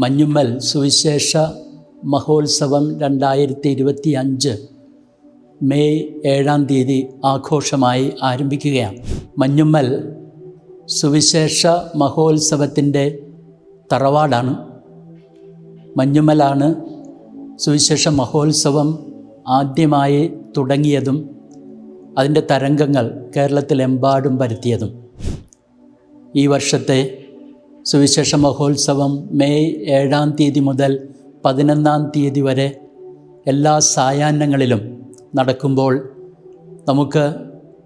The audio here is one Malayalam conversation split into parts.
മഞ്ഞുമ്മൽ സുവിശേഷ മഹോത്സവം രണ്ടായിരത്തി ഇരുപത്തി അഞ്ച് മെയ് ഏഴാം തീയതി ആഘോഷമായി ആരംഭിക്കുകയാണ്. മഞ്ഞുമ്മൽ സുവിശേഷ മഹോത്സവത്തിന്റെ തറവാടാണ്. മഞ്ഞുമ്മലാണ് സുവിശേഷ മഹോത്സവം ആദ്യമായി തുടങ്ങിയതും അതിന്റെ തരംഗങ്ങൾ കേരളത്തിലെമ്പാടും പരത്തിയതും. ഈ വർഷത്തെ സുവിശേഷ മഹോത്സവം മെയ് ഏഴാം തീയതി മുതൽ പതിനൊന്നാം തീയതി വരെ എല്ലാ സായാഹ്നങ്ങളിലും നടക്കുമ്പോൾ നമുക്ക്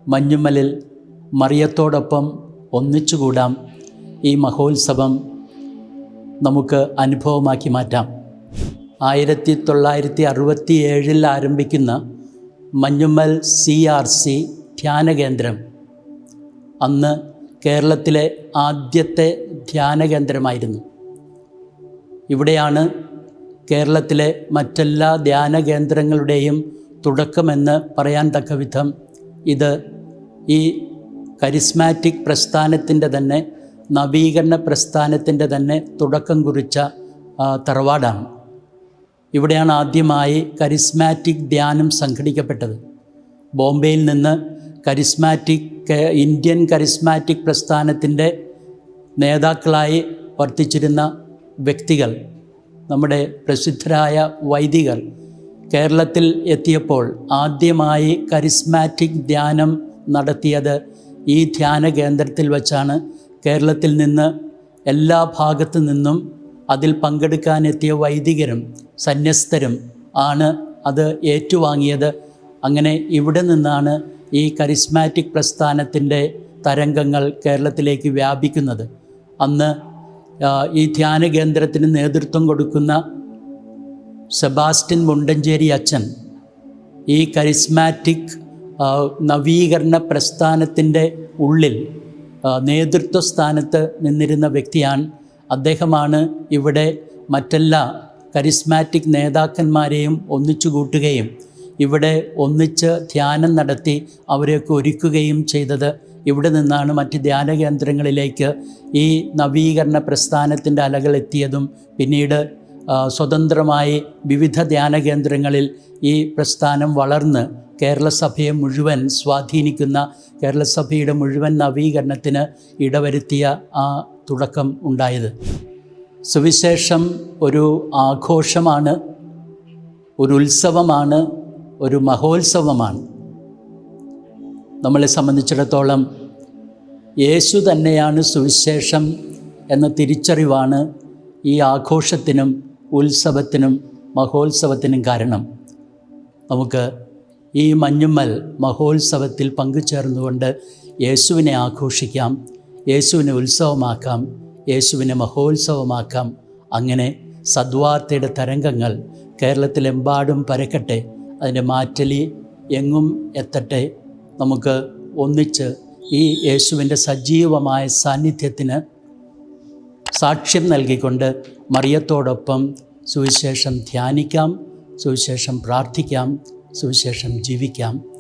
മഞ്ഞുമലിൽ മറിയത്തോടൊപ്പം ഒന്നിച്ചുകൂടാം. ഈ മഹോത്സവം നമുക്ക് അനുഭവമാക്കി മാറ്റാം. ആയിരത്തി തൊള്ളായിരത്തി അറുപത്തി ഏഴിൽ ആരംഭിക്കുന്ന മഞ്ഞുമ്മൽ സി ആർ സി ധ്യാന കേന്ദ്രം അന്ന് കേരളത്തിലെ ആദ്യത്തെ ധ്യാന കേന്ദ്രമായിരുന്നു ഇവിടെയാണ് കേരളത്തിലെ മറ്റെല്ലാ ധ്യാന കേന്ദ്രങ്ങളുടെയും തുടക്കമെന്ന് പറയാൻ തക്ക വിധം ഇത് ഈ കരിസ്മാറ്റിക് പ്രസ്ഥാനത്തിന്റെ തന്നെ നവീകരണ പ്രസ്ഥാനത്തിന്റെ തന്നെ തുടക്കം കുറിച്ച തറവാടാണ്. ഇവിടെയാണ് ആദ്യമായി കരിസ്മാറ്റിക് ധ്യാനം സംഘടിക്കപ്പെട്ടത്. ബോംബെയിൽ നിന്ന് കരിസ്മാറ്റിക് ഇന്ത്യൻ കരിസ്മാറ്റിക് പ്രസ്ഥാനത്തിന്റെ നേതാക്കളായി വർത്തിച്ചിരുന്ന വ്യക്തികൾ നമ്മുടെ പ്രസിദ്ധരായ വൈദികർ കേരളത്തിൽ എത്തിയപ്പോൾ ആദ്യമായി കരിസ്മാറ്റിക് ധ്യാനം നടത്തിയത് ഈ ധ്യാന കേന്ദ്രത്തിൽ വച്ചാണ്. കേരളത്തിൽ നിന്ന് എല്ലാ ഭാഗത്തു നിന്നും അതിൽ പങ്കെടുക്കാനെത്തിയ വൈദികരും സന്യസ്തരും ആണ് അത് ഏറ്റുവാങ്ങിയത്. അങ്ങനെ ഇവിടെ നിന്നാണ് ഈ കരിസ്മാറ്റിക് പ്രസ്ഥാനത്തിന്റെ തരംഗങ്ങൾ കേരളത്തിലേക്ക് വ്യാപിക്കുന്നത്. അന്ന് ഈ ധ്യാന കേന്ദ്രത്തിന് നേതൃത്വം കൊടുക്കുന്ന സെബാസ്റ്റ്യൻ മുണ്ടഞ്ചേരി അച്ഛൻ ഈ കരിസ്മാറ്റിക് നവീകരണ പ്രസ്ഥാനത്തിന്റെ ഉള്ളിൽ നേതൃത്വ സ്ഥാനത്ത് നിന്നിരുന്ന വ്യക്തിയാണ് അദ്ദേഹമാണ് ഇവിടെ മറ്റെല്ലാ കരിസ്മാറ്റിക് നേതാക്കന്മാരെയും ഒന്നിച്ചു കൂട്ടുകയും ഇവിടെ ഒന്നിച്ച് ധ്യാനം നടത്തി അവരെയൊക്കെ ഒരുക്കുകയും ചെയ്തത് ഇവിടെ നിന്നാണ് മറ്റ് ധ്യാന കേന്ദ്രങ്ങളിലേക്ക് ഈ നവീകരണ പ്രസ്ഥാനത്തിന്റെ അലകൾ എത്തിയതും. പിന്നീട് സ്വതന്ത്രമായി വിവിധ ധ്യാന കേന്ദ്രങ്ങളിൽ ഈ പ്രസ്ഥാനം വളർന്ന് കേരളസഭയെ മുഴുവൻ സ്വാധീനിക്കുന്ന കേരളസഭയുടെ മുഴുവൻ നവീകരണത്തിന് ഇടവരുത്തിയ ആ തുടക്കം ഉണ്ടായത്. സുവിശേഷം ഒരു ആഘോഷമാണ് ഒരു ഉത്സവമാണ് ഒരു മഹോത്സവമാണ്. നമ്മളെ സംബന്ധിച്ചിടത്തോളം യേശു തന്നെയാണ് സുവിശേഷം എന്ന തിരിച്ചറിവാണ് ഈ ആഘോഷത്തിനും ഉത്സവത്തിനും മഹോത്സവത്തിനും കാരണം. നമുക്ക് ഈ മഞ്ഞുമ്മൽ മഹോത്സവത്തിൽ പങ്കുചേർന്നുകൊണ്ട് യേശുവിനെ ആഘോഷിക്കാം യേശുവിനെ ഉത്സവമാക്കാം യേശുവിനെ മഹോത്സവമാക്കാം. അങ്ങനെ സദ്വാർത്തയുടെ തരംഗങ്ങൾ കേരളത്തിലെമ്പാടും പരക്കട്ടെ അതിന്റെ മാറ്റലി എങ്ങും എത്തട്ടെ. നമുക്ക് ഒന്നിച്ച് ഈ യേശുവിന്റെ സജീവമായ സാന്നിധ്യത്തിന് സാക്ഷ്യം നൽകിക്കൊണ്ട് മറിയത്തോടൊപ്പം സുവിശേഷം ധ്യാനിക്കാം സുവിശേഷം പ്രാർത്ഥിക്കാം സുവിശേഷം ജീവിക്കാം.